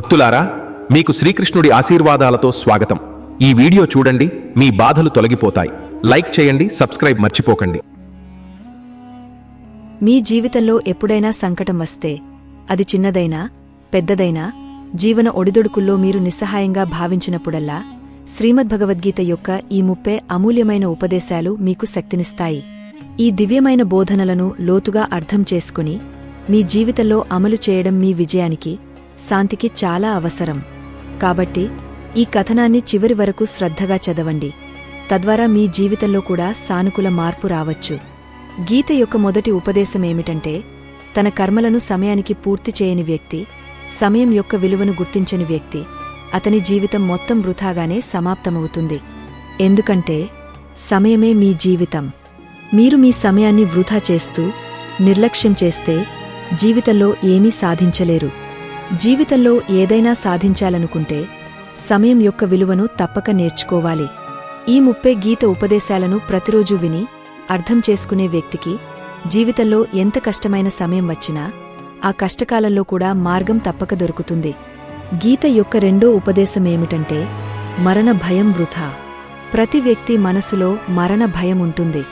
భక్తులారా మీకు శ్రీకృష్ణుడి ఆశీర్వాదాలతో స్వాగతం. ఈ వీడియో చూడండి మీ బాధలు తొలగిపోతాయి. లైక్ చేయండి సబ్స్క్రైబ్ మర్చిపోకండి. మీ జీవితంలో ఎప్పుడైనా సంకటం వస్తే అది చిన్నదైనా పెద్దదైనా జీవన ఒడిదొడుకుల్లో మీరు నిస్సహాయంగా భావించినప్పుడల్లా శ్రీమద్భగవద్గీత యొక్క ఈ ముప్పే అమూల్యమైన ఉపదేశాలు మీకు శక్తినిస్తాయి. ఈ దివ్యమైన బోధనలను లోతుగా అర్థం చేసుకుని మీ జీవితంలో అమలు చేయడం మీ విజయానికి శాంతికి చాలా అవసరం. కాబట్టి ఈ కథనాన్ని చివరి వరకు శ్రద్ధగా చదవండి. తద్వారా మీ జీవితంలో కూడా సానుకూల మార్పు రావచ్చు. గీత యొక్క మొదటి ఉపదేశం ఏమిటంటే తన కర్మలను సమయానికి పూర్తి చేయని వ్యక్తి సమయం యొక్క విలువను గుర్తించని వ్యక్తి అతని జీవితం మొత్తం వృథాగానే సమాప్తమవుతుంది. ఎందుకంటే సమయమే మీ జీవితం. మీరు మీ సమయాన్ని వృథా చేస్తూ నిర్లక్ష్యం చేస్తే జీవితంలో ఏమీ సాధించలేరు. జీవితంలో ఏదైనా సాధించాలనుకుంటే సమయం యొక్క విలువను తప్పక నేర్చుకోవాలి. ఈ ముప్పే గీత ఉపదేశాలను ప్రతిరోజు విని అర్థం చేసుకునే వ్యక్తికి జీవితంలో ఎంత కష్టమైన సమయం వచ్చినా ఆ కష్టకాలంలో కూడా మార్గం తప్పక దొరుకుతుంది. గీత యొక్క రెండో ఉపదేశమేమిటంటే మరణ భయం వృథా ప్రతి వ్యక్తి మనసులో మరణ భయం ఉంటుంది.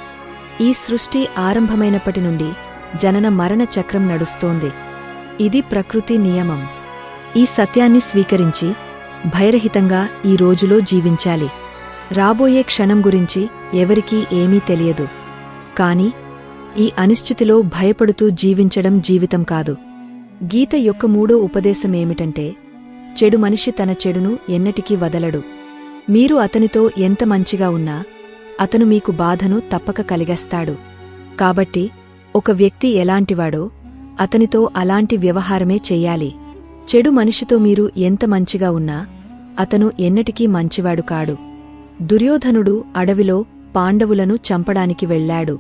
ఈ సృష్టి ఆరంభమైనప్పటి నుండి జనన మరణ చక్రం నడుస్తోంది. ఇది ప్రకృతి నియమం. ఈ సత్యాన్ని స్వీకరించి భయరహితంగా ఈ రోజులో జీవించాలి. రాబోయే క్షణం గురించి ఎవరికీ ఏమీ తెలియదు. కాని ఈ అనిశ్చితిలో భయపడుతూ జీవించడం జీవితం కాదు. గీత యొక్క మూడో ఉపదేశమేమిటంటే చెడు మనిషి తన చెడును ఎన్నటికీ వదలడు. మీరు అతనితో ఎంత మంచిగా ఉన్నా అతను మీకు బాధను తప్పక కలిగేస్తాడు. కాబట్టి ఒక వ్యక్తి ఎలాంటివాడో అతనితో అలాంటి వ్యవహారమే చెయ్యాలి చెడు మనిషితో మీరు ఎంత మంచిగా ఉన్నా అతను ఎన్నటికీ మంచివాడు కాడు. దుర్యోధనుడు అడవిలో పాండవులను చంపడానికి వెళ్ళాడు.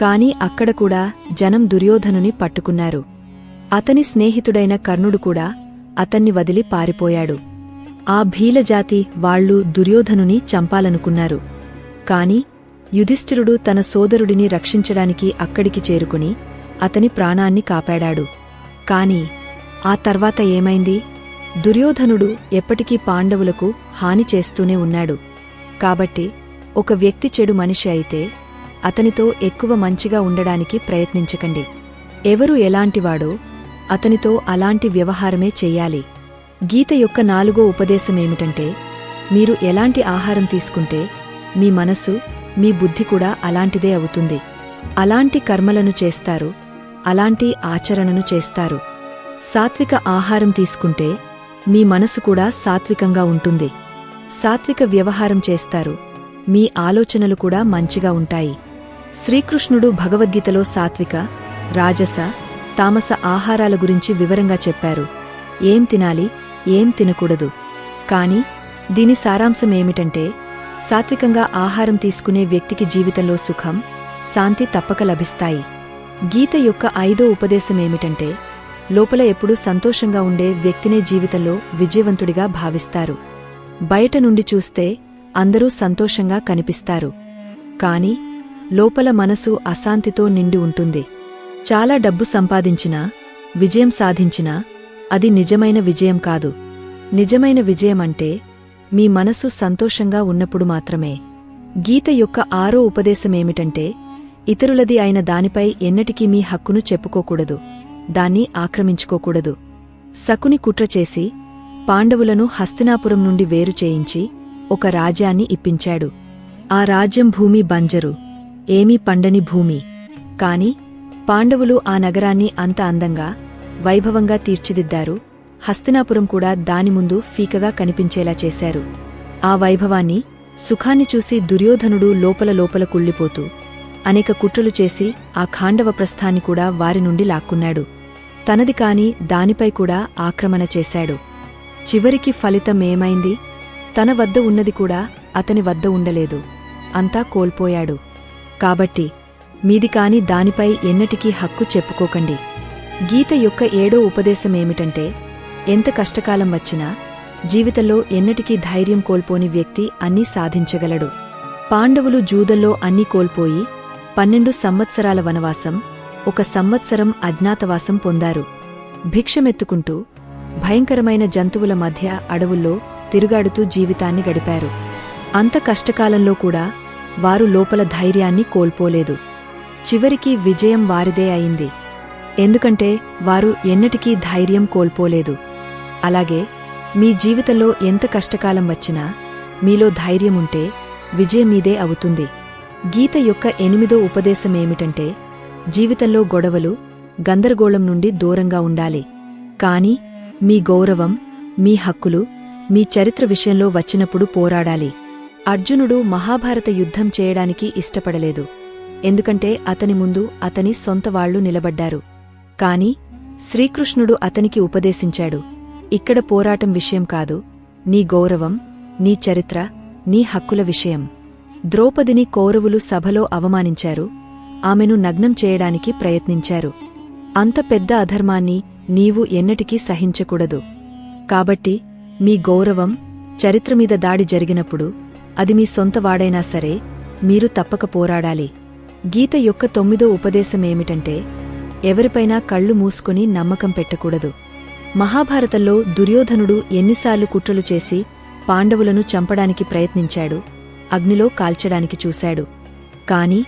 కాని అక్కడ కూడా జనం దుర్యోధనుని పట్టుకున్నారు. అతని స్నేహితుడైన కర్ణుడు కూడా అతన్ని వదిలి పారిపోయాడు. ఆ భీలజాతి వాళ్ళు దుర్యోధనుని చంపాలనుకున్నారు. కాని యుధిష్ఠిరుడు తన సోదరుడిని రక్షించడానికి అక్కడికి చేరుకుని అతని ప్రాణాన్ని కాపాడాడు. కాని ఆ తర్వాత ఏమైంది? దుర్యోధనుడు ఎప్పటికీ పాండవులకు హాని చేస్తూనే ఉన్నాడు. కాబట్టి ఒక వ్యక్తి చెడు మనిషి అయితే అతనితో ఎక్కువ మంచిగా ఉండడానికి ప్రయత్నించకండి. ఎవరు ఎలాంటివాడో అతనితో అలాంటి వ్యవహారమే చెయ్యాలి గీత యొక్క నాలుగో ఉపదేశమేమిటంటే మీరు ఎలాంటి ఆహారం తీసుకుంటే మీ మనసు మీ బుద్ధి కూడా అలాంటిదే అవుతుంది. అలాంటి కర్మలను చేస్తారు అలాంటి ఆచరణను చేస్తారు. సాత్విక ఆహారం తీసుకుంటే మీ మనసు కూడా సాత్వికంగా ఉంటుంది. సాత్విక వ్యవహారం చేస్తారు. మీ ఆలోచనలు కూడా మంచిగా ఉంటాయి. శ్రీకృష్ణుడు భగవద్గీతలో సాత్విక రాజస తామస ఆహారాల గురించి వివరంగా చెప్పారు. ఏం తినాలి ఏం తినకూడదు. కాని దీని సారాంశమేమిటంటే సాత్వికంగా ఆహారం తీసుకునే వ్యక్తికి జీవితంలో సుఖం శాంతి తప్పక లభిస్తాయి. గీత యొక్క ఐదో ఉపదేశమేమిటంటే లోపల ఎప్పుడూ సంతోషంగా ఉండే వ్యక్తినే జీవితంలో విజయవంతుడిగా భావిస్తారు. బయట నుండి చూస్తే అందరూ సంతోషంగా కనిపిస్తారు. కాని లోపల మనసు అశాంతితో నిండి ఉంటుంది. చాలా డబ్బు సంపాదించినా విజయం సాధించినా అది నిజమైన విజయం కాదు. నిజమైన విజయం అంటే మీ మనసు సంతోషంగా ఉన్నప్పుడు మాత్రమే. గీత యొక్క ఆరో ఉపదేశమేమిటంటే ఇతరులది అయిన దానిపై ఎన్నటికీ మీ హక్కును చెప్పుకోకూడదు. దాన్ని ఆక్రమించుకోకూడదు. శకుని కుట్ర చేసి పాండవులను హస్తినాపురం నుండి వేరు చేయించి ఒక రాజ్యాన్ని ఇప్పించాడు. ఆ రాజ్యం భూమి బంజరు. ఏమీ పండని భూమి. కాని పాండవులు ఆ నగరాన్ని అంత అందంగా వైభవంగా తీర్చిదిద్దారు. హస్తినాపురం కూడా దాని ముందు ఫీకగా కనిపించేలా చేశారు. ఆ వైభవాన్ని సుఖాన్ని చూసి దుర్యోధనుడు లోపల లోపల కుళ్ళిపోతూ అనేక కుట్రలు చేసి ఆ ఖాండవ ప్రస్థాన్ని కూడా వారి నుండి లాక్కున్నాడు. తనది కాని దానిపై కూడా ఆక్రమణ చేశాడు. చివరికి ఫలితం ఏమైంది? తన వద్ద ఉన్నది కూడా అతని వద్ద ఉండలేదు. అంతా కోల్పోయాడు. కాబట్టి మీది కాని దానిపై ఎన్నటికీ హక్కు చెప్పుకోకండి. గీత యొక్క ఏడో ఉపదేశమేమిటంటే ఎంత కష్టకాలం వచ్చినా జీవితంలో ఎన్నటికీ ధైర్యం కోల్పోని వ్యక్తి అన్నీ సాధించగలడు. పాండవులు జూదల్లో అన్నీ కోల్పోయి పన్నెండు సంవత్సరాల వనవాసం ఒక సంవత్సరం అజ్ఞాతవాసం పొందారు. భిక్షమెత్తుకుంటూ భయంకరమైన జంతువుల మధ్య అడవుల్లో తిరుగాడుతూ జీవితాన్ని గడిపారు. అంత కష్టకాలంలో కూడా వారు లోపల ధైర్యాన్ని కోల్పోలేదు. చివరికి విజయం వారిదే అయింది. ఎందుకంటే వారు ఎన్నటికీ ధైర్యం కోల్పోలేదు. అలాగే మీ జీవితంలో ఎంత కష్టకాలం వచ్చినా మీలో ధైర్యముంటే విజయం మీదే అవుతుంది. గీత యొక్క ఎనిమిదో ఉపదేశమేమిటంటే జీవితంలో గొడవలు గందరగోళం నుండి దూరంగా ఉండాలి. కాని మీ గౌరవం మీ హక్కులు మీ చరిత్ర విషయంలో వచ్చినప్పుడు పోరాడాలి. అర్జునుడు మహాభారత యుద్ధం చేయడానికి ఇష్టపడలేదు. ఎందుకంటే అతని ముందు అతని సొంతవాళ్ళు నిలబడ్డారు. కాని శ్రీకృష్ణుడు అతనికి ఉపదేశించాడు. ఇక్కడ పోరాటం విషయం కాదు నీ గౌరవం నీ చరిత్ర నీ హక్కుల విషయం. ద్రౌపదిని కౌరవులు సభలో అవమానించారు. ఆమెను నగ్నం చేయడానికి ప్రయత్నించారు. అంత పెద్ద అధర్మాన్ని నీవు ఎన్నటికీ సహించకూడదు. కాబట్టి మీ గౌరవం చరిత్ర మీద దాడి జరిగినప్పుడు అది మీ సొంతవాడైనా సరే మీరు తప్పక పోరాడాలి. గీత యొక్క తొమ్మిదో ఉపదేశమేమిటంటే ఎవరిపైనా కళ్ళు మూసుకుని నమ్మకం పెట్టకూడదు. మహాభారతంలో దుర్యోధనుడు ఎన్నిసార్లు కుట్రలు చేసి పాండవులను చంపడానికి ప్రయత్నించాడు. అగ్నిలో కాల్చడానికి చూశాడు. కాని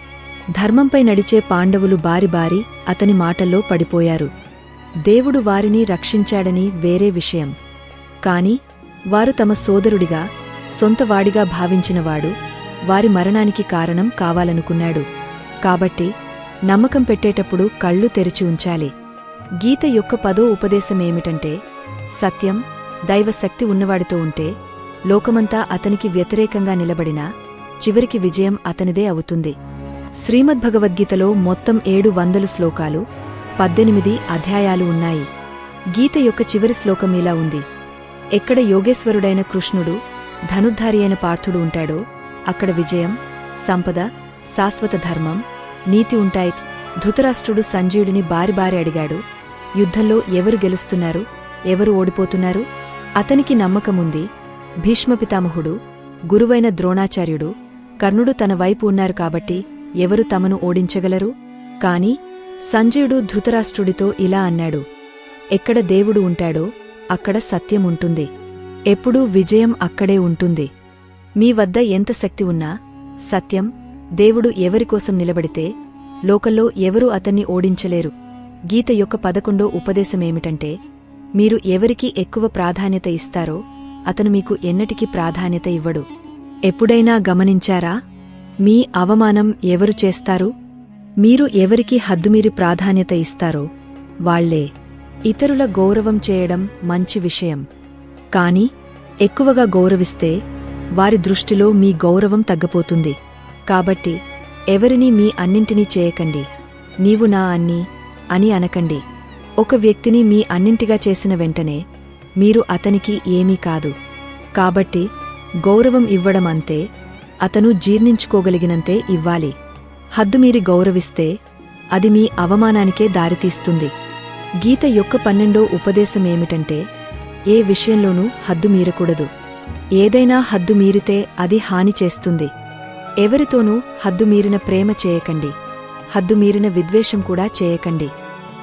ధర్మంపై నడిచే పాండవులు బారి బారి అతని మాటల్లో పడిపోయారు. దేవుడు వారిని రక్షించాడని వేరే విషయం. కాని వారు తమ సోదరుడిగా సొంతవాడిగా భావించినవాడు వారి మరణానికి కారణం కావాలనుకున్నాడు. కాబట్టి నమ్మకం పెట్టేటప్పుడు కళ్ళు తెరిచి ఉంచాలి. గీత యొక్క పదో ఉపదేశమేమిటంటే సత్యం దైవశక్తి ఉన్నవాడితో ఉంటే లోకమంతా అతనికి వ్యతిరేకంగా నిలబడినా చివరికి విజయం అతనిదే అవుతుంది. శ్రీమద్భగవద్గీతలో మొత్తం ఏడు వందలు శ్లోకాలు పద్దెనిమిది అధ్యాయాలు ఉన్నాయి. గీత యొక్క చివరి శ్లోకం ఇలా ఉంది. ఎక్కడ యోగేశ్వరుడైన కృష్ణుడు ధనుర్ధారి అయిన పార్థుడు ఉంటాడో అక్కడ విజయం సంపద శాశ్వత ధర్మం నీతి ఉంటాయి. ధృతరాష్ట్రుడు సంజీవుడిని బారిబారి అడిగాడు. యుద్ధంలో ఎవరు గెలుస్తున్నారు? ఎవరు ఓడిపోతున్నారు? అతనికి నమ్మకముంది. భీష్మపితామహుడు గురువైన ద్రోణాచార్యుడు కర్ణుడు తన వైపు ఉన్నారు కాబట్టి ఎవరు తమను ఓడించగలరు? కాని సంజయుడు ధృతరాష్ట్రుడితో ఇలా అన్నాడు ఎక్కడ దేవుడు ఉంటాడో అక్కడ సత్యం ఉంటుంది. ఎప్పుడూ విజయం అక్కడే ఉంటుంది. మీ వద్ద ఎంత శక్తి ఉన్నా సత్యం దేవుడు ఎవరికోసం నిలబడితే లోకల్లో ఎవరూ అతన్ని ఓడించలేరు. గీత యొక్క పదకొండో ఉపదేశమేమిటంటే మీరు ఎవరికి ఎక్కువ ప్రాధాన్యత ఇస్తారో అతను మీకు ఎన్నటికీ ప్రాధాన్యత ఇవ్వడు. ఎప్పుడైనా గమనించారా? మీ అవమానం ఎవరు చేస్తారు? మీరు ఎవరికి హద్దుమీరి ప్రాధాన్యత ఇస్తారో? వాళ్ళే. ఇతరుల గౌరవం చేయడం మంచి విషయం. కాని ఎక్కువగా గౌరవిస్తే వారి దృష్టిలో మీ గౌరవం తగ్గిపోతుంది. కాబట్టి ఎవరినీ మీ అన్నింటినీ చేయకండి. నీవు నా అన్ని అని అనకండి. ఒక వ్యక్తిని మీ అన్నింటిగా చేసిన వెంటనే మీరు అతనికి ఏమీ కాదు. కాబట్టి గౌరవం ఇవ్వడం అంతే అతను జీర్ణించుకోగలిగినంతే ఇవ్వాలి. హద్దుమీరి గౌరవిస్తే అది మీ అవమానానికే దారితీస్తుంది. గీత యొక్క పన్నెండో ఉపదేశమేమిటంటే ఏ విషయంలోనూ హద్దు మీరకూడదు. ఏదైనా హద్దు మీరితే అది హాని చేస్తుంది. ఎవరితోనూ హద్దు మీరిన ప్రేమ చేయకండి. హద్దు మీరిన విద్వేషం కూడా చేయకండి.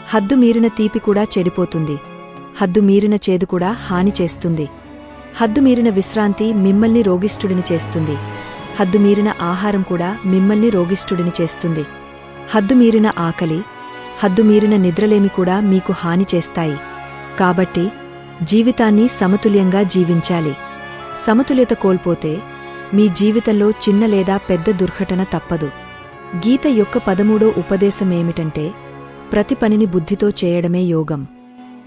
హద్దు మీరిన తీపి కూడా చెడిపోతుంది. హద్దు మీరిన చేదు కూడా హాని చేస్తుంది. హద్దు మీరిన విశ్రాంతి మిమ్మల్ని రోగిష్ఠుడిని చేస్తుంది. హద్దు మీరిన ఆహారం కూడా మిమ్మల్ని రోగిష్ఠుడిని చేస్తుంది. హద్దు మీరిన ఆకలి హద్దు మీరిన నిద్రలేమి కూడా మీకు హాని చేస్తాయి. కాబట్టి జీవితాన్ని సమతుల్యంగా జీవించాలి. సమతుల్యత కోల్పోతే మీ జీవితంలో చిన్న లేదా పెద్ద దుర్ఘటన తప్పదు. గీత యొక్క పదమూడో ఉపదేశమేమిటంటే ప్రతి పనిని బుద్ధితో చేయడమే యోగం.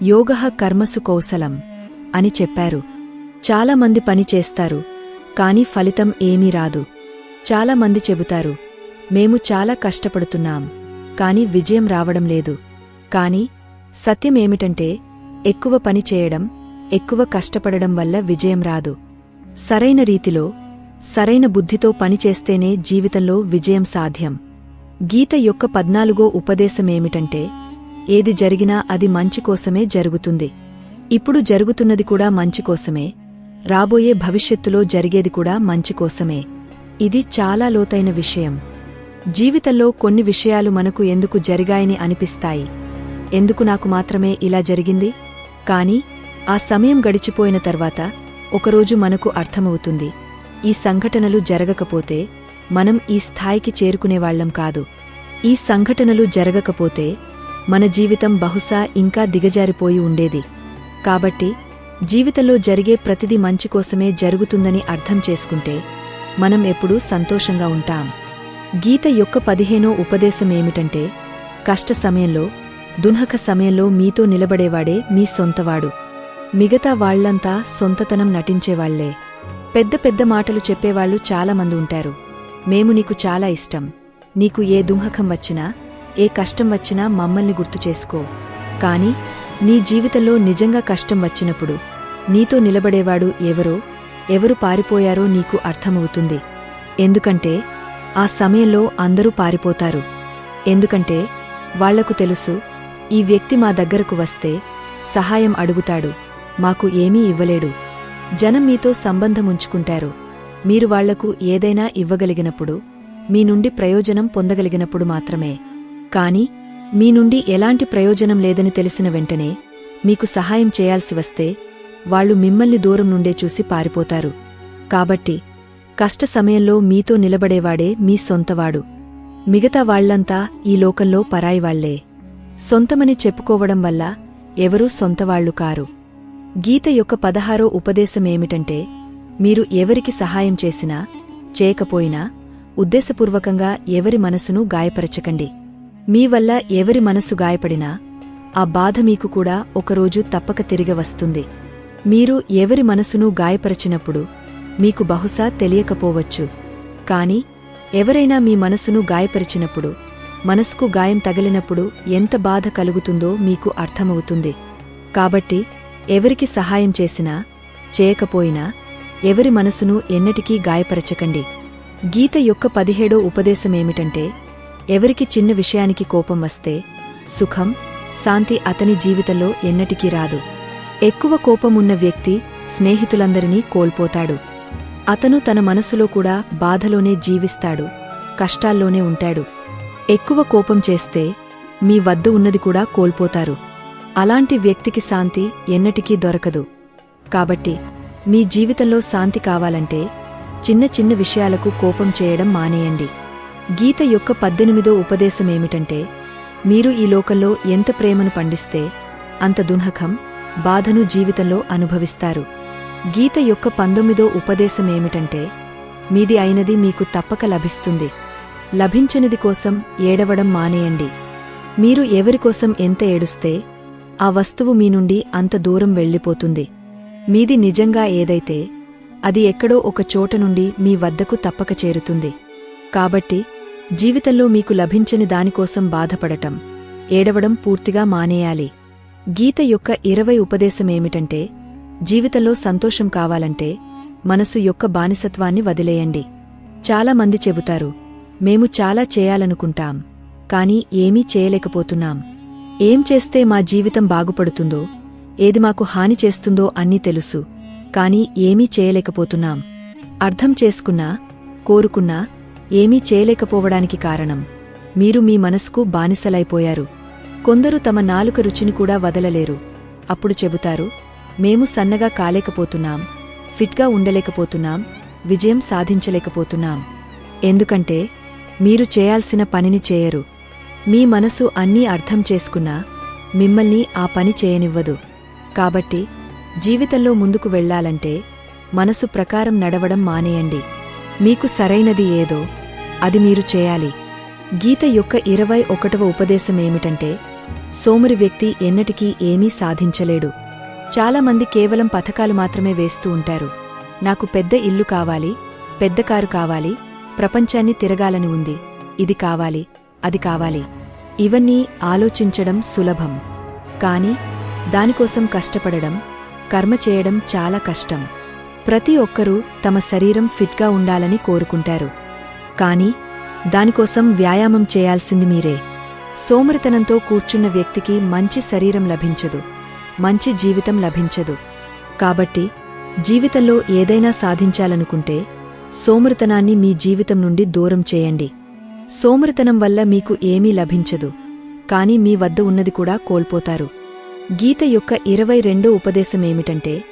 యోగ కర్మసు కౌశలం అని చెప్పారు. చాలామంది పని చేస్తారు కాని ఫలితం ఏమీ రాదు. చాలామంది చెబుతారు మేము చాలా కష్టపడుతున్నాం కాని విజయం రావడం లేదు. కాని సత్యమేమిటంటే ఎక్కువ పని చేయడం ఎక్కువ కష్టపడడం వల్ల విజయం రాదు. సరైన రీతిలో సరైన బుద్ధితో పనిచేస్తేనే జీవితంలో విజయం సాధ్యం. గీత యొక్క పద్నాలుగో ఉపదేశమేమిటంటే ఏది జరిగినా అది మంచి కోసమే జరుగుతుంది. ఇప్పుడు జరుగుతున్నది కూడా మంచి కోసమే. రాబోయే భవిష్యత్తులో జరిగేది కూడా మంచి కోసమే. ఇది చాలా లోతైన విషయం. జీవితంలో కొన్ని విషయాలు మనకు ఎందుకు జరిగాయని అనిపిస్తాయి. ఎందుకు నాకు మాత్రమే ఇలా జరిగింది? కాని ఆ సమయం గడిచిపోయిన తర్వాత ఒకరోజు మనకు అర్థమవుతుంది. ఈ సంఘటనలు జరగకపోతే మనం ఈ స్థాయికి చేరుకునేవాళ్ళం కాదు. ఈ సంఘటనలు జరగకపోతే మన జీవితం బహుశా ఇంకా దిగజారిపోయి ఉండేది. కాబట్టి జీవితంలో జరిగే ప్రతిదీ మంచి కోసమే జరుగుతుందని అర్థం చేసుకుంటే మనం ఎప్పుడూ సంతోషంగా ఉంటాం. గీత యొక్క పదిహేనో ఉపదేశం ఏమిటంటే కష్ట సమయంలో దున్హక సమయంలో మీతో నిలబడేవాడే మీ సొంతవాడు. మిగతా వాళ్ళంతా సొంతతనం నటించేవాళ్ళే. పెద్ద పెద్ద మాటలు చెప్పేవాళ్ళు చాలామంది ఉంటారు. మేము నీకు చాలా ఇష్టం. నీకు ఏ దుంహకం వచ్చినా ఏ కష్టం వచ్చినా మమ్మల్ని గుర్తు చేసుకో. కాని నీ జీవితంలో నిజంగా కష్టం వచ్చినప్పుడు నీతో నిలబడేవాడు ఎవరో ఎవరు పారిపోయారో నీకు అర్థమవుతుంది. ఎందుకంటే ఆ సమయంలో అందరూ పారిపోతారు. ఎందుకంటే వాళ్ళకు తెలుసు ఈ వ్యక్తి మా దగ్గరకు వస్తే సహాయం అడుగుతాడు మాకు ఏమీ ఇవ్వలేడు. జనం మీతో సంబంధముంచుకుంటారు మీరు వాళ్ళకు ఏదైనా ఇవ్వగలిగినప్పుడు మీ నుండి ప్రయోజనం పొందగలిగినప్పుడు మాత్రమే. కాని మీ నుండి ఎలాంటి ప్రయోజనం లేదని తెలిసిన వెంటనే మీకు సహాయం చేయాల్సి వస్తే వాళ్ళు మిమ్మల్ని దూరం నుండే చూసి పారిపోతారు. కాబట్టి కష్ట సమయంలో మీతో నిలబడేవాడే మీ సొంతవాడు. మిగతా వాళ్ళంతా ఈ లోకంలో పరాయివాళ్ళే సొంతమని చెప్పుకోవడం వల్ల ఎవరూ సొంతవాళ్ళు కారు. గీత యొక్క పదహారో ఉపదేశమేమిటంటే మీరు ఎవరికి సహాయం చేసినా చేయకపోయినా ఉద్దేశపూర్వకంగా ఎవరి మనసును గాయపరచకండి. మీ వల్ల ఎవరి మనసు గాయపడినా ఆ బాధ మీకు కూడా ఒకరోజు తప్పక తిరిగి వస్తుంది. మీరు ఎవరి మనసును గాయపరచినప్పుడు మీకు బహుశా తెలియకపోవచ్చు. కాని ఎవరైనా మీ మనసును గాయపరిచినప్పుడు మనసుకు గాయం తగిలినప్పుడు ఎంత బాధ కలుగుతుందో మీకు అర్థమవుతుంది. కాబట్టి ఎవరికి సహాయం చేసినా చేయకపోయినా ఎవరి మనసును ఎన్నటికీ గాయపరచకండి. గీత యొక్క పదిహేడో ఉపదేశమేమిటంటే ఎవరికి చిన్న విషయానికి కోపం వస్తే సుఖం శాంతి అతని జీవితంలో ఎన్నటికీ రాదు. ఎక్కువ కోపమున్న వ్యక్తి స్నేహితులందరినీ కోల్పోతాడు. అతను తన మనసులో కూడా బాధలోనే జీవిస్తాడు కష్టాల్లోనే ఉంటాడు. ఎక్కువ కోపం చేస్తే మీ వద్ద ఉన్నది కూడా కోల్పోతారు. అలాంటి వ్యక్తికి శాంతి ఎన్నటికీ దొరకదు. కాబట్టి మీ జీవితంలో శాంతి కావాలంటే చిన్న చిన్న విషయాలకు కోపం చేయడం మానేయండి. గీత యొక్క పద్దెనిమిదో ఉపదేశమేమిటంటే మీరు ఈ లోకంలో ఎంత ప్రేమను పండిస్తే అంత దున్హకం బాధను జీవితంలో అనుభవిస్తారు. గీత యొక్క పంతొమ్మిదో ఉపదేశమేమిటంటే మీది అయినది మీకు తప్పక లభిస్తుంది. లభించనిది కోసం ఏడవడం మానేయండి. మీరు ఎవరికోసం ఎంత ఏడుస్తే ఆ వస్తువు మీ నుండి అంత దూరం వెళ్ళిపోతుంది. మీది నిజంగా ఏదైతే అది ఎక్కడో ఒక చోట నుండి మీ వద్దకు తప్పక చేరుతుంది. కాబట్టి జీవితంలో మీకు లభించని దానికోసం బాధపడటం ఏడవడం పూర్తిగా మానేయాలి. గీత యొక్క ఇరవై ఉపదేశమేమిటంటే జీవితంలో సంతోషం కావాలంటే మనసు యొక్క బానిసత్వాన్ని వదిలేయండి. చాలామంది చెబుతారు మేము చాలా చేయాలనుకుంటాం కాని ఏమీ చేయలేకపోతున్నాం. ఏం చేస్తే మా జీవితం బాగుపడుతుందో ఏది మాకు హాని చేస్తుందో అన్నీ తెలుసు కాని ఏమీ చేయలేకపోతున్నాం. అర్థం చేసుకున్నా కోరుకున్నా ఏమీ చేయలేకపోవడానికి కారణం. మీరు మీ మనసుకు బానిసలైపోయారు. కొందరు తమ నాలుక రుచిని కూడా వదలలేరు. అప్పుడు చెబుతారు మేము సన్నగా కాలేకపోతున్నాం. ఫిట్గా ఉండలేకపోతున్నాం. విజయం సాధించలేకపోతున్నాం. ఎందుకంటే మీరు చేయాల్సిన పనిని చేయరు. మీ మనసు అన్నీ అర్థం చేసుకున్నా మిమ్మల్ని ఆ పని చేయనివ్వదు. కాబట్టి జీవితంలో ముందుకు వెళ్ళాలంటే మనసు ప్రకారం నడవడం మానేయండి. మీకు సరైనది ఏదో అది మీరు చేయాలి. గీత యొక్క ఇరవై ఒకటవ ఉపదేశమేమిటంటే సోమురి వ్యక్తి ఎన్నటికీ ఏమీ సాధించలేడు. చాలామంది కేవలం పథకాలు మాత్రమే వేస్తూ ఉంటారు. నాకు పెద్ద ఇల్లు కావాలి పెద్ద కారు కావాలి ప్రపంచాన్ని తిరగాలని ఉంది. ఇది కావాలి అది కావాలి. ఇవన్నీ ఆలోచించడం సులభం. కాని దానికోసం కష్టపడడం కర్మ చేయడం చాలా కష్టం. ప్రతి ఒక్కరూ తమ శరీరం ఫిట్గా ఉండాలని కోరుకుంటారు. కాని దానికోసం వ్యాయామం చేయాల్సింది మీరే. సోమరితనంతో కూర్చున్న వ్యక్తికి మంచి శరీరం లభించదు మంచి జీవితం లభించదు. కాబట్టి జీవితంలో ఏదైనా సాధించాలనుకుంటే సోమరితనాన్ని మీ జీవితం నుండి దూరం చేయండి. సోమరితనం వల్ల మీకు ఏమీ లభించదు కాని మీ వద్ద ఉన్నది కూడా కోల్పోతారు. గీత యొక్క ఇరవై రెండో ఉపదేశమేమిటంటే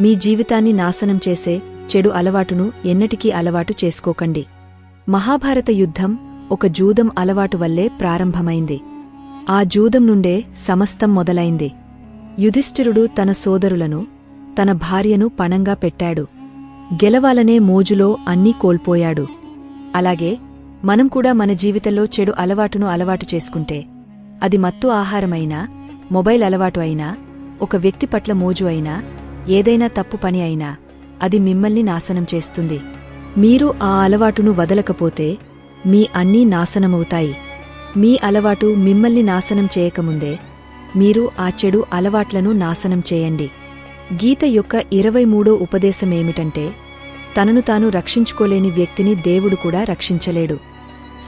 మీ జీవితాన్ని నాశనం చేసే చెడు అలవాటును ఎన్నటికీ అలవాటు చేసుకోకండి. మహాభారత యుద్ధం ఒక జూదం అలవాటు వల్లే ప్రారంభమైంది. ఆ జూదం నుండే సమస్తం మొదలైంది. యుధిష్ఠిరుడు తన సోదరులను తన భార్యను పణంగా పెట్టాడు. గెలవాలనే మోజులో అన్నీ కోల్పోయాడు. అలాగే మనం కూడా మన జీవితంలో చెడు అలవాటును అలవాటు చేసుకుంటే అది మత్తు ఆహారమైనా మొబైల్ అలవాటు అయినా ఒక వ్యక్తి పట్ల మోజు అయినా ఏదైనా తప్పు పని అయినా అది మిమ్మల్ని నాశనం చేస్తుంది. మీరు ఆ అలవాటును వదలకపోతే మీ అన్నీ నాశనమవుతాయి. మీ అలవాటు మిమ్మల్ని నాశనం చేయకముందే మీరు ఆ చెడు అలవాట్లను నాశనం చేయండి. గీత యొక్క ఇరవై మూడో ఉపదేశమేమిటంటే తనను తాను రక్షించుకోలేని వ్యక్తిని దేవుడు కూడా రక్షించలేడు.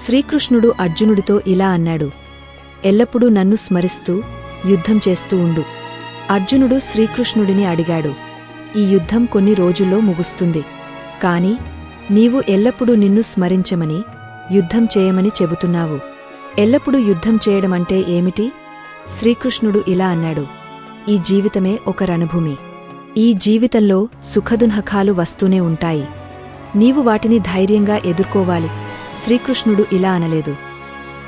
శ్రీకృష్ణుడు అర్జునుడితో ఇలా అన్నాడు ఎల్లప్పుడూ నన్ను స్మరిస్తూ యుద్ధం చేస్తూ ఉండు. అర్జునుడు శ్రీకృష్ణుడిని అడిగాడు ఈ యుద్ధం కొన్ని రోజుల్లో ముగుస్తుంది. కాని నీవు ఎల్లప్పుడూ నిన్ను స్మరించమని యుద్ధం చేయమని చెబుతున్నావు. ఎల్లప్పుడూ యుద్ధం చేయడమంటే ఏమిటి? శ్రీకృష్ణుడు ఇలా అన్నాడు. ఈ జీవితమే ఒక రణభూమి ఈ జీవితంలో సుఖదున్హకాలు వస్తూనే ఉంటాయి. నీవు వాటిని ధైర్యంగా ఎదుర్కోవాలి. శ్రీకృష్ణుడు ఇలా అనలేదు.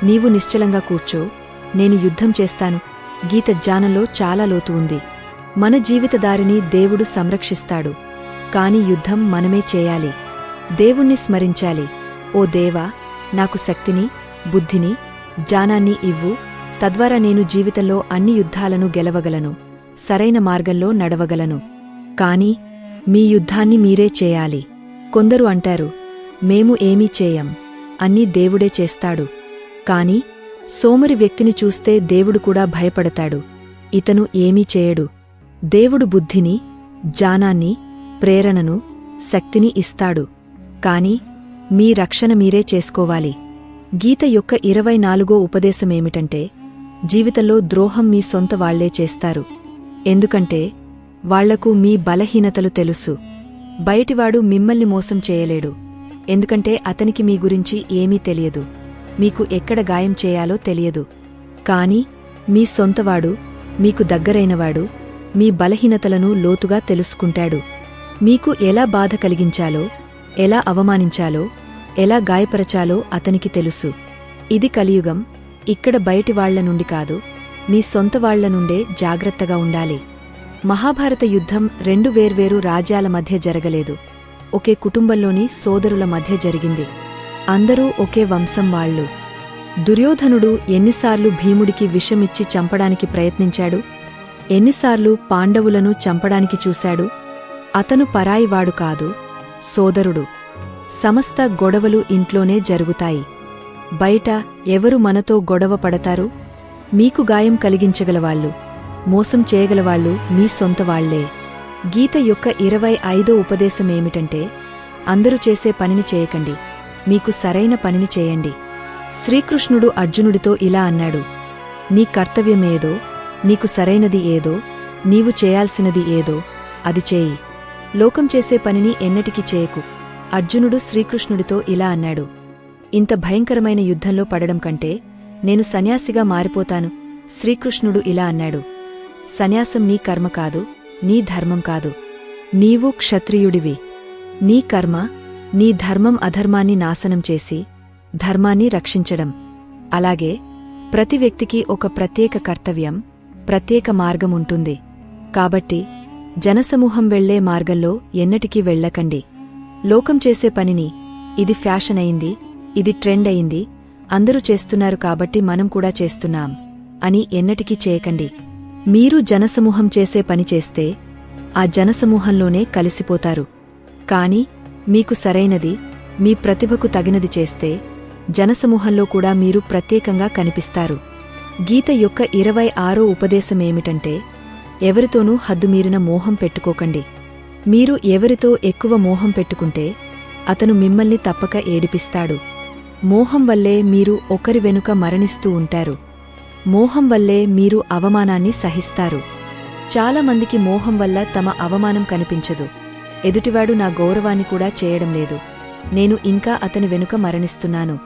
నీవు నిశ్చలంగా కూర్చో. నేను యుద్ధం చేస్తాను. గీత జ్ఞానంలో చాలా లోతు ఉంది. మన జీవితదారిని దేవుడు సంరక్షిస్తాడు. కాని యుద్ధం మనమే చేయాలి. దేవుణ్ణి స్మరించాలి. ఓ దేవా నాకు శక్తిని బుద్ధిని జ్ఞానాన్ని ఇవ్వు. తద్వారా నేను జీవితంలో అన్ని యుద్ధాలను గెలవగలను. సరైన మార్గంలో నడవగలను. కాని మీ యుద్ధాన్ని మీరే చేయాలి. కొందరు అంటారు మేము ఏమీ చేయం. అన్నీ దేవుడే చేస్తాడు. కాని సోమరి వ్యక్తిని చూస్తే దేవుడు కూడా భయపడతాడు. ఇతను ఏమీ చేయడు. దేవుడు బుద్ధిని జ్ఞానాన్ని ప్రేరణను శక్తిని ఇస్తాడు. కాని మీ రక్షణ మీరే చేసుకోవాలి. గీత యొక్క ఇరవై నాలుగో ఉపదేశమేమిటంటే జీవితంలో ద్రోహం మీ సొంత వాళ్ళే చేస్తారు. ఎందుకంటే వాళ్ళకు మీ బలహీనతలు తెలుసు. బయటివాడు మిమ్మల్ని మోసం చేయలేడు. ఎందుకంటే అతనికి మీ గురించి ఏమీ తెలియదు. మీకు ఎక్కడ గాయం చేయాలో తెలియదు. కాని మీ సొంతవాడు మీకు దగ్గరైనవాడు మీ బలహీనతలను లోతుగా తెలుసుకుంటాడు. మీకు ఎలా బాధ కలిగించాలో ఎలా అవమానించాలో ఎలా గాయపరచాలో అతనికి తెలుసు. ఇది కలియుగం ఇక్కడ బయటి వాళ్ళ నుండి కాదు మీ సొంత వాళ్ళ నుండే జాగ్రత్తగా ఉండాలి. మహాభారత యుద్ధం రెండు వేర్వేరు రాజ్యాల మధ్య జరగలేదు. ఒకే కుటుంబంలోని సోదరుల మధ్య జరిగింది. అందరూ ఒకే వంశం వాళ్ళు. దుర్యోధనుడు ఎన్నిసార్లు భీముడికి విషమిచ్చి చంపడానికి ప్రయత్నించాడు? ఎన్నిసార్లు పాండవులను చంపడానికి చూశాడు? అతను పరాయివాడు కాదు. సోదరుడు సమస్త గొడవలు ఇంట్లోనే జరుగుతాయి. బయట ఎవరు మనతో గొడవ పడతారు? మీకు గాయం కలిగించగలవాళ్ళు మోసం చేయగలవాళ్ళు మీ సొంతవాళ్ళే గీత యొక్క ఇరవై ఐదో ఉపదేశమేమిటంటే అందరూ చేసే పనిని చేయకండి మీకు సరైన పనిని చేయండి. శ్రీకృష్ణుడు అర్జునుడితో ఇలా అన్నాడు నీ కర్తవ్యమేదో నీకు సరైనది ఏదో నీవు చేయాల్సినది ఏదో అది చేయి. లోకం చేసే పనిని ఎన్నటికీ చేయకు. అర్జునుడు శ్రీకృష్ణుడితో ఇలా అన్నాడు. ఇంత భయంకరమైన యుద్ధంలో పడడం కంటే నేను సన్యాసిగా మారిపోతాను. శ్రీకృష్ణుడు ఇలా అన్నాడు. సన్యాసం నీ కర్మ కాదు నీ ధర్మం కాదు. నీవు క్షత్రియుడివి. నీ కర్మ నీ ధర్మం అధర్మాన్ని నాశనం చేసి ధర్మాన్ని రక్షించడం. అలాగే ప్రతి వ్యక్తికి ఒక ప్రత్యేక కర్తవ్యం ప్రత్యేక మార్గం ఉంటుంది. కాబట్టి జనసమూహం వెళ్ళే మార్గంలో ఎన్నటికీ వెళ్ళకండి. లోకం చేసే పనిని ఇది ఫ్యాషన్ అయింది ఇది ట్రెండ్ అయింది అందరూ చేస్తున్నారు కాబట్టి మనం కూడా చేస్తున్నాం అని ఎన్నటికీ చేయకండి. మీరు జనసమూహం చేసే పని చేస్తే ఆ జనసమూహంలోనే కలిసిపోతారు. కాని మీకు సరైనది మీ ప్రతిభకు తగినది చేస్తే జనసమూహంలో కూడా మీరు ప్రత్యేకంగా కనిపిస్తారు. గీత యొక్క ఇరవై ఆరో ఉపదేశమేమిటంటే ఎవరితోనూ హద్దుమీరిన మోహం పెట్టుకోకండి. మీరు ఎవరితో ఎక్కువ మోహం పెట్టుకుంటే అతను మిమ్మల్ని తప్పక ఏడిపిస్తాడు. మోహం వల్లే మీరు ఒకరి వెనుక మరణిస్తూ ఉంటారు. మోహం వల్లే మీరు అవమానాన్ని సహిస్తారు. చాలామందికి మోహం వల్ల తమ అవమానం కనిపించదు. ఎదుటివాడు నా గౌరవాన్ని కూడా చేయడం లేదు. నేను ఇంకా అతని వెనుక మరణిస్తున్నాను.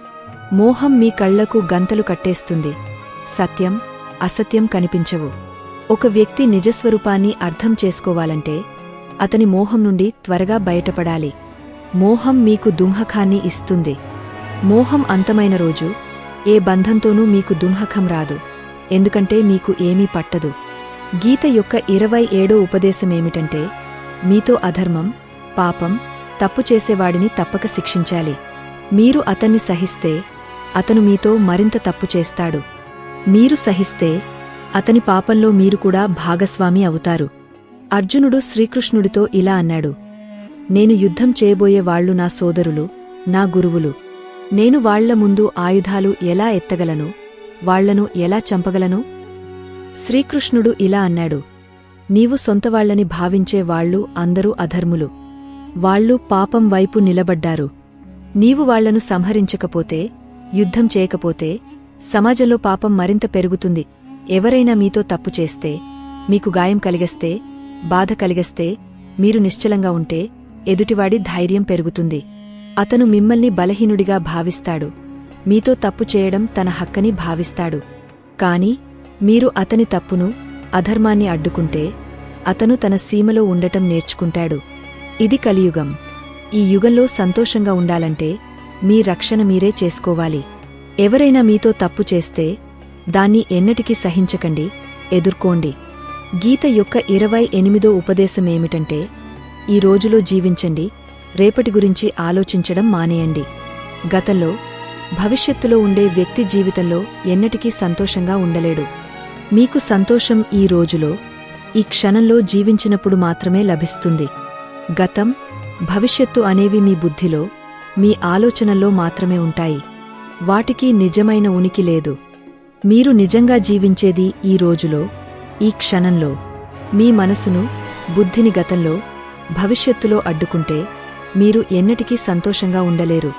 మోహం మీ కళ్ళకు గంతలు కట్టేస్తుంది. సత్యం అసత్యం కనిపించవు. ఒక వ్యక్తి నిజస్వరూపాన్ని అర్థం చేసుకోవాలంటే అతని మోహం నుండి త్వరగా బయటపడాలి. మోహం మీకు దుంహకాన్ని ఇస్తుంది. మోహం అంతమైన రోజు ఏ బంధంతోనూ మీకు దుంహకం రాదు. ఎందుకంటే మీకు ఏమీ పట్టదు. గీత యొక్క ఇరవై ఏడో ఉపదేశమేమిటంటే మీతో అధర్మం పాపం తప్పు చేసేవాడిని తప్పక శిక్షించాలి. మీరు అతన్ని సహిస్తే అతను మీతో మరింత తప్పు చేస్తాడు. మీరు సహిస్తే అతని పాపంలో మీరు కూడా భాగస్వామి అవుతారు. అర్జునుడు శ్రీకృష్ణుడితో ఇలా అన్నాడు. నేను యుద్ధం చేయబోయే వాళ్ళు నా సోదరులు నా గురువులు. నేను వాళ్ళ ముందు ఆయుధాలు ఎలా ఎత్తగలను వాళ్ళను ఎలా చంపగలను? శ్రీకృష్ణుడు ఇలా అన్నాడు. నీవు సొంతవాళ్ళని భావించే వాళ్ళు అందరూ అధర్ములు. వాళ్ళు పాపం వైపు నిలబడ్డారు. నీవు వాళ్ళను సంహరించకపోతే యుద్ధం చేయకపోతే సమాజంలో పాపం మరింత పెరుగుతుంది. ఎవరైనా మీతో తప్పు చేస్తే మీకు గాయం కలిగస్తే బాధ కలిగస్తే మీరు నిశ్చలంగా ఉంటే ఎదుటివాడి ధైర్యం పెరుగుతుంది. అతను మిమ్మల్ని బలహీనుడిగా భావిస్తాడు. మీతో తప్పు చేయడం తన హక్కని భావిస్తాడు. కాని మీరు అతని తప్పును అధర్మాన్ని అడ్డుకుంటే అతను తన సీమలో ఉండటం నేర్చుకుంటాడు. ఇది కలియుగం. ఈ యుగంలో సంతోషంగా ఉండాలంటే మీ రక్షణ మీరే చేసుకోవాలి. ఎవరైనా మీతో తప్పు చేస్తే దాన్ని ఎన్నటికీ సహించకండి. ఎదుర్కోండి. గీత యొక్క ఇరవై ఎనిమిదో ఉపదేశమేమిటంటే ఈ రోజులో జీవించండి. రేపటి గురించి ఆలోచించడం మానేయండి. గతంలో భవిష్యత్తులో ఉండే వ్యక్తి జీవితంలో ఎన్నటికీ సంతోషంగా ఉండలేడు. మీకు సంతోషం ఈ రోజులో ఈ క్షణంలో జీవించినప్పుడు మాత్రమే లభిస్తుంది. గతం భవిష్యత్తు అనేవి మీ బుద్ధిలో మీ ఆలోచనల్లో మాత్రమే ఉంటాయి. వాటికి నిజమైన ఉనికి లేదు. మీరు నిజంగా జీవించేది ఈ రోజులో ఈ క్షణంలో మీ మనసును బుద్ధిని గతంలో భవిష్యత్తులో అడ్డుకుంటే మీరు ఎన్నటికీ సంతోషంగా ఉండలేరు.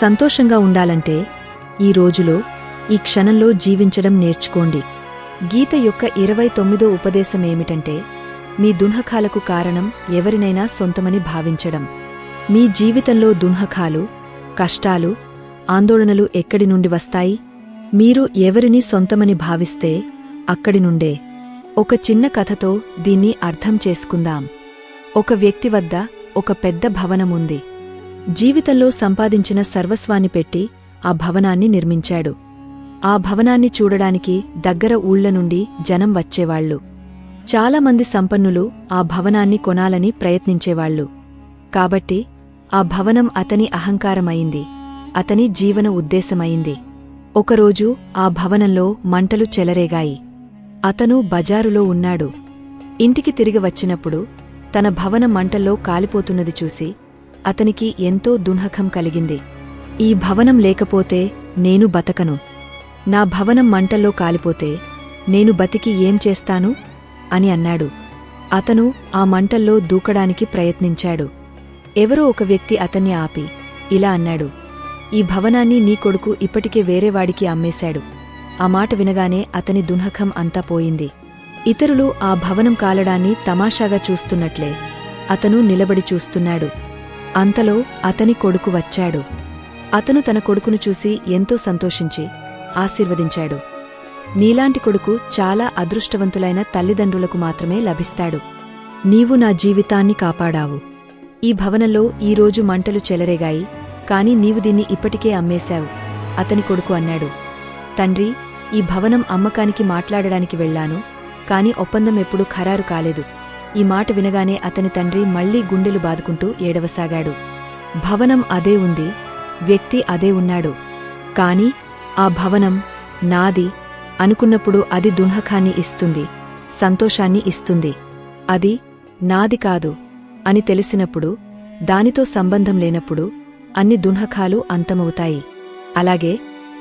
సంతోషంగా ఉండాలంటే ఈ రోజులో ఈ క్షణంలో జీవించడం నేర్చుకోండి. గీత యొక్క ఇరవై తొమ్మిదో ఉపదేశమేమిటంటే మీ దున్హకాలకు కారణం ఎవరినైనా సొంతమని భావించడం. మీ జీవితంలో దున్హకాలు కష్టాలు ఆందోళనలు ఎక్కడి నుండి వస్తాయి? మీరు ఎవరిని సొంతమని భావిస్తే అక్కడి నుండే ఒక చిన్న కథతో దీన్ని అర్థం చేసుకుందాం. ఒక వ్యక్తి వద్ద ఒక పెద్ద భవనముంది. జీవితంలో సంపాదించిన సర్వస్వాన్ని పెట్టి ఆ భవనాన్ని నిర్మించాడు. ఆ భవనాన్ని చూడడానికి దగ్గర ఊళ్ళ నుండి జనం వచ్చేవాళ్ళు చాలామంది సంపన్నులు ఆ భవనాన్ని కొనాలని ప్రయత్నించేవాళ్ళు కాబట్టి ఆ భవనం అతని అహంకారమైంది. అతని జీవన ఉద్దేశమైంది. ఒకరోజు ఆ భవనంలో మంటలు చెలరేగాయి. అతను బజారులో ఉన్నాడు. ఇంటికి తిరిగి వచ్చినప్పుడు తన భవనం మంటల్లో కాలిపోతున్నది చూసి అతనికి ఎంతో దున్హకం కలిగింది. ఈ భవనం లేకపోతే నేను బతకను. నా భవనం మంటల్లో కాలిపోతే నేను బతికి ఏం చేస్తాను? అని అన్నాడు. అతను ఆ మంటల్లో దూకడానికి ప్రయత్నించాడు. ఎవరో ఒక వ్యక్తి అతన్ని ఆపి ఇలా అన్నాడు. ఈ భవనాన్ని నీ కొడుకు ఇప్పటికే వేరేవాడికి అమ్మేశాడు. ఆ మాట వినగానే అతని దున్హకం అంతా పోయింది. ఇతరులు ఆ భవనం కాలడాన్ని తమాషాగా చూస్తున్నట్లే అతను నిలబడి చూస్తున్నాడు. అంతలో అతని కొడుకు వచ్చాడు. అతను తన కొడుకును చూసి ఎంతో సంతోషించి ఆశీర్వదించాడు. నీలాంటి కొడుకు చాలా అదృష్టవంతులైన తల్లిదండ్రులకు మాత్రమే లభిస్తాడు. నీవు నా జీవితాన్ని కాపాడావు. ఈ భవనంలో ఈరోజు మంటలు చెలరేగాయి. కాని నీవు దీన్ని ఇప్పటికే అమ్మేశావు. అతని కొడుకు అన్నాడు. తండ్రి ఈ భవనం అమ్మకానికి మాట్లాడడానికి వెళ్ళాను కాని ఒప్పందం ఎప్పుడూ ఖరారు కాలేదు. ఈ మాట వినగానే అతని తండ్రి మళ్ళీ గుండెలు బాదుకుంటూ ఏడవసాగాడు. భవనం అదే ఉంది వ్యక్తి అదే ఉన్నాడు. కాని ఆ భవనం నాది అనుకున్నప్పుడు అది దున్హకాన్ని ఇస్తుంది సంతోషాన్ని ఇస్తుంది. అది నాది కాదు అని తెలిసినప్పుడు దానితో సంబంధం లేనప్పుడు అన్ని దున్హకాలు అంతమవుతాయి. అలాగే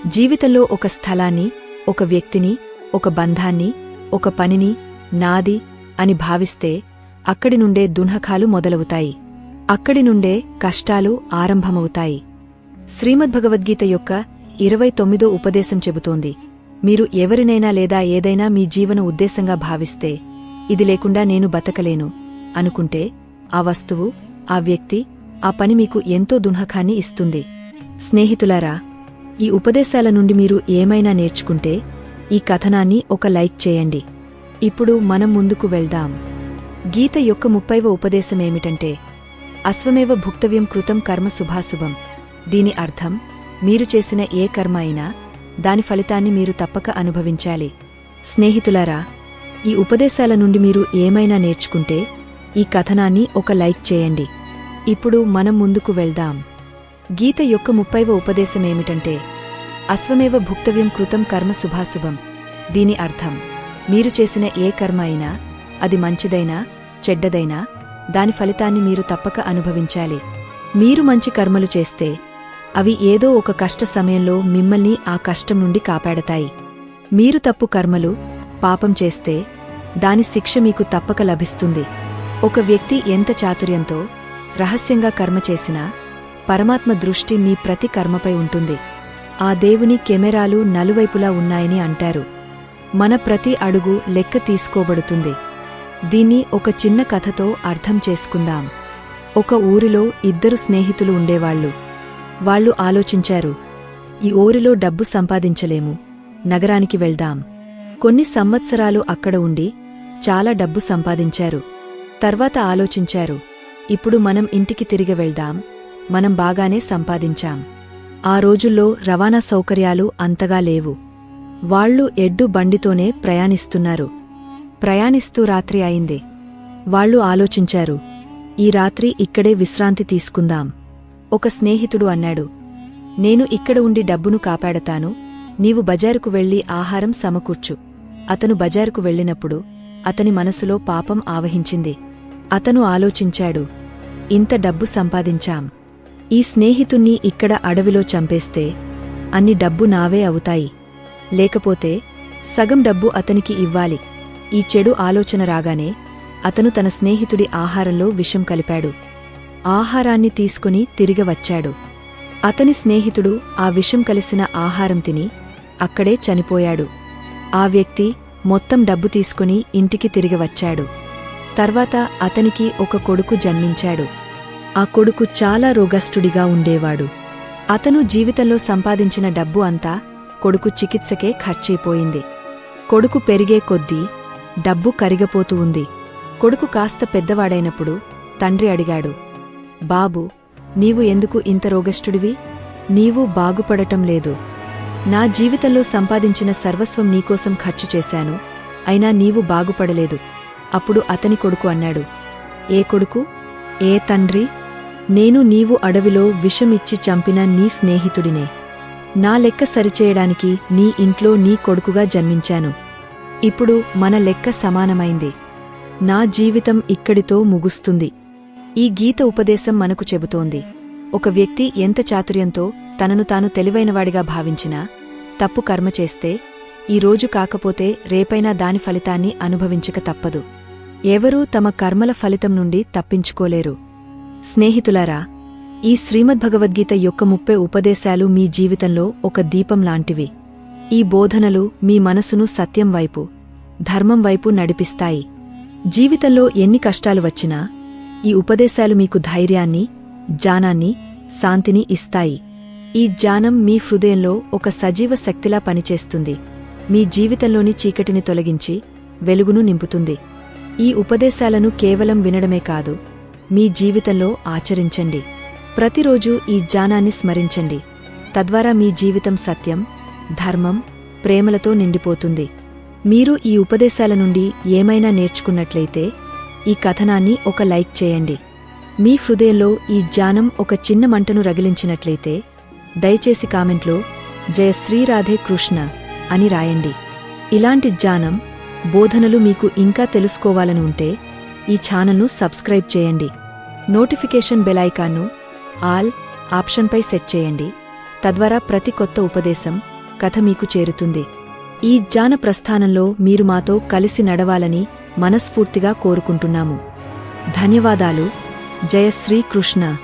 జీవితంలో ఒక స్థలాన్ని ఒక వ్యక్తిని ఒక బంధాన్ని ఒక పనిని నాది అని భావిస్తే అక్కడి నుండే దున్హకాలు మొదలవుతాయి. అక్కడి నుండే కష్టాలు ఆరంభమవుతాయి. శ్రీమద్భగవద్గీత యొక్క ఇరవై తొమ్మిదో ఉపదేశం చెబుతోంది. మీరు ఎవరినైనా లేదా ఏదైనా మీ జీవన ఉద్దేశంగా భావిస్తే ఇది లేకుండా నేను బతకలేను అనుకుంటే ఆ వస్తువు ఆ వ్యక్తి ఆ పని మీకు ఎంతో దున్హకాన్ని ఇస్తుంది. స్నేహితులారా ఈ ఉపదేశాల నుండి మీరు ఏమైనా నేర్చుకుంటే ఈ కథనాన్ని ఒక లైక్ చేయండి. ఇప్పుడు మనం ముందుకు వెళ్దాం. గీత యొక్క ముప్పైవ ఉపదేశమేమిటంటే అశ్వమేవ భుక్తవ్యం కృతం కర్మ శుభాశుభం. దీని అర్థం మీరు చేసిన ఏ కర్మ అయినా దాని ఫలితాన్ని మీరు తప్పక అనుభవించాలి. స్నేహితులారా ఈ ఉపదేశాల నుండి మీరు ఏమైనా నేర్చుకుంటే ఈ కథనాన్ని ఒక లైక్ చేయండి. ఇప్పుడు మనం ముందుకు వెళ్దాం. గీత యొక్క ముప్పైవ ఉపదేశమేమిటంటే అశ్వమేవ భుక్తవ్యం కృతం కర్మ శుభాశుభం. దీని అర్థం మీరు చేసిన ఏ కర్మ అయినా అది మంచిదైనా చెడ్డదైనా దాని ఫలితాన్ని మీరు తప్పక అనుభవించాలి. మీరు మంచి కర్మలు చేస్తే అవి ఏదో ఒక కష్ట సమయంలో మిమ్మల్ని ఆ కష్టం నుండి కాపాడతాయి. మీరు తప్పు కర్మలు పాపం చేస్తే దాని శిక్ష మీకు తప్పక లభిస్తుంది. ఒక వ్యక్తి ఎంత చాతుర్యంతో రహస్యంగా కర్మ చేసినా పరమాత్మ దృష్టి మీ ప్రతి కర్మపై ఉంటుంది. ఆ దేవుని కెమెరాలు నలువైపులా ఉన్నాయని అంటారు. మన ప్రతి అడుగు లెక్క తీసుకోబడుతుంది. దీన్ని ఒక చిన్న కథతో అర్థం చేసుకుందాం. ఒక ఊరిలో ఇద్దరు స్నేహితులు ఉండేవాళ్ళు వాళ్ళు ఆలోచించారు ఈ ఊరిలో డబ్బు సంపాదించలేము. నగరానికి వెళ్దాం. కొన్ని సంవత్సరాలు అక్కడ ఉండి చాలా డబ్బు సంపాదించారు. తర్వాత ఆలోచించారు ఇప్పుడు మనం ఇంటికి తిరిగి వెళ్దాం. మనం బాగానే సంపాదించాం. ఆ రోజుల్లో రవాణా సౌకర్యాలు అంతగా లేవు. వాళ్ళు ఎడ్డు బండితోనే ప్రయాణిస్తున్నారు. ప్రయాణిస్తూ రాత్రి అయింది. వాళ్ళు ఆలోచించారు. ఈ రాత్రి ఇక్కడే విశ్రాంతి తీసుకుందాం. ఒక స్నేహితుడు అన్నాడు. నేను ఇక్కడ ఉండి డబ్బును కాపాడతాను. నీవు బజారుకు వెళ్ళి ఆహారం సమకూర్చు. అతను బజారుకు వెళ్ళినప్పుడు అతని మనసులో పాపం ఆవహించింది. అతను ఆలోచించాడు ఇంత డబ్బు సంపాదించాం. ఈ స్నేహితుణ్ణి ఇక్కడ అడవిలో చంపేస్తే అన్ని డబ్బు నావే అవుతాయి. లేకపోతే సగం డబ్బు అతనికి ఇవ్వాలి. ఈ చెడు ఆలోచన రాగానే అతను తన స్నేహితుడి ఆహారంలో విషం కలిపాడు. ఆహారాన్ని తీసుకుని తిరిగి వచ్చాడు. అతని స్నేహితుడు ఆ విషం కలిసిన ఆహారం తిని అక్కడే చనిపోయాడు. ఆ వ్యక్తి మొత్తం డబ్బు తీసుకుని ఇంటికి తిరిగి వచ్చాడు. తర్వాత అతనికి ఒక కొడుకు జన్మించాడు. ఆ కొడుకు చాలా రోగస్తుడిగా ఉండేవాడు. అతను జీవితంలో సంపాదించిన డబ్బు అంతా కొడుకు చికిత్సకే ఖర్చయిపోయింది కొడుకు పెరిగే కొద్దీ డబ్బు కరిగపోతూ ఉంది. కొడుకు కాస్త పెద్దవాడైనప్పుడు తండ్రి అడిగాడు బాబు నీవు ఎందుకు ఇంత రోగష్టుడివి నీవు బాగుపడటం లేదు. నా జీవితంలో సంపాదించిన సర్వస్వం నీకోసం ఖర్చు చేశాను. అయినా నీవు బాగుపడలేదు. అప్పుడు అతని కొడుకు అన్నాడు ఏ కొడుకు? ఏ తండ్రి? నేను నీవు అడవిలో విషమిచ్చి చంపిన నీ స్నేహితుడినే. నా లెక్క సరిచేయడానికి నీ ఇంట్లో నీ కొడుకుగా జన్మించాను. ఇప్పుడు మన లెక్క సమానమైంది. నా జీవితం ఇక్కడితో ముగుస్తుంది. ఈ గీత ఉపదేశం మనకు చెబుతోంది. ఒక వ్యక్తి ఎంత చాతుర్యంతో తనను తాను తెలివైనవాడిగా భావించినా తప్పు కర్మ చేస్తే ఈ రోజు కాకపోతే రేపైనా దాని ఫలితాన్ని అనుభవించక తప్పదు. ఎవరూ తమ కర్మల ఫలితం నుండి తప్పించుకోలేరు. స్నేహితులారా ఈ శ్రీమద్భగవద్గీత యొక్క ముప్పై ఉపదేశాలు మీ జీవితంలో ఒక దీపం లాంటివి. ఈ బోధనలు మీ మనసును సత్యం వైపు ధర్మం వైపు నడిపిస్తాయి. జీవితంలో ఎన్ని కష్టాలు వచ్చినా ఈ ఉపదేశాలు మీకు ధైర్యాన్ని జానాన్ని శాంతిని ఇస్తాయి. ఈ జ్ఞానం మీ హృదయంలో ఒక సజీవ శక్తిలా పనిచేస్తుంది. మీ జీవితంలోని చీకటిని తొలగించి వెలుగును నింపుతుంది. ఈ ఉపదేశాలను కేవలం వినడమే కాదు మీ జీవితంలో ఆచరించండి. ప్రతిరోజూ ఈ జ్ఞానాన్ని స్మరించండి. తద్వారా మీ జీవితం సత్యం ధర్మం ప్రేమలతో నిండిపోతుంది. మీరు ఈ ఉపదేశాల నుండి ఏమైనా నేర్చుకున్నట్లయితే ఈ కథనాన్ని ఒక లైక్ చేయండి. మీ హృదయంలో ఈ జ్ఞానం ఒక చిన్న మంటను రగిలించినట్లయితే దయచేసి కామెంట్లో జయ శ్రీరాధే కృష్ణ అని రాయండి. ఇలాంటి జ్ఞానం బోధనలు మీకు ఇంకా తెలుసుకోవాలని ఉంటే ఈ ఛానల్ను సబ్స్క్రైబ్ చేయండి. నోటిఫికేషన్ బెలైకాన్ను ఆల్ ఆప్షన్పై సెట్ చేయండి. తద్వారా ప్రతి కొత్త ఉపదేశం కథ మీకు చేరుతుంది. ఈ జ్ఞాన ప్రస్థానంలో మీరు మాతో కలిసి నడవాలని మనస్ఫూర్తిగా కోరుకుంటున్నాము. ధన్యవాదాలు. జయ శ్రీకృష్ణ.